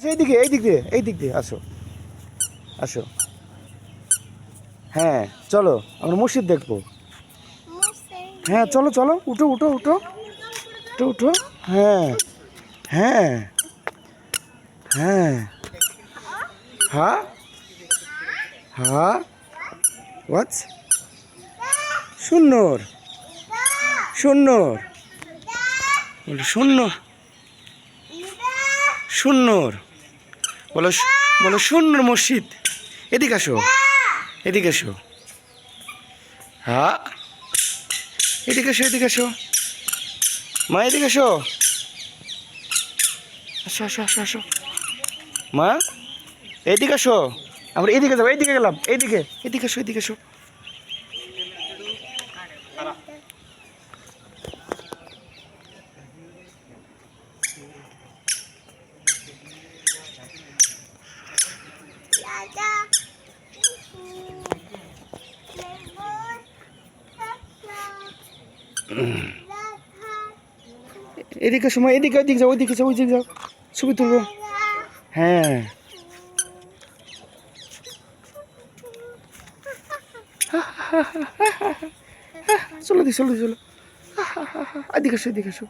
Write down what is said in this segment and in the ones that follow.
এই দিকে এই দিক দিয়ে এই দিক দিয়ে, আসো। আসো। হ্যাঁ চলো, আমরা মসজিদ দেখব। হ্যাঁ চলো চলো, উঠো উঠো উঠো। উঠো উঠো। হ্যাঁ হ্যাঁ হ্যাঁ। হ্যাঁ হ্যাঁ হোয়াটস সুন্দর সুন্দর শূন্য সুন্দর বলো বলো সুন্দর মসজিদ। এদিকে আসো। এদিকে আসো। হ্যাঁ এদিকে আসো এদিকে আসো। মা, এদিকে আসো। আসো আসো আসো আসো। মা, এদিকে আসো। আমরা এদিকে যাব এইদিকে গেলাম। এইদিকে এদিকে আসো এদিকে আসো। এদিকে সময়, এদিকে, ওইদিকে যাও ওইদিকে যাও ওইদিকে যাও। ছবি তুলবো। হ্যাঁ। চলো দি, চলো চলো। এদিকে আসো এদিকে আসো।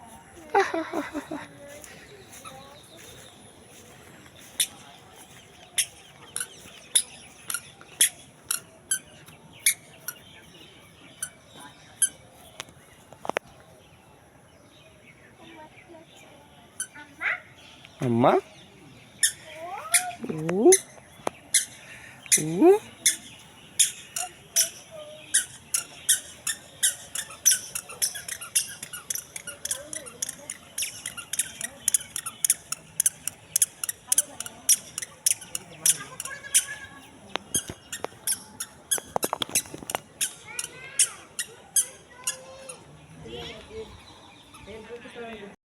엄마? 우? 우?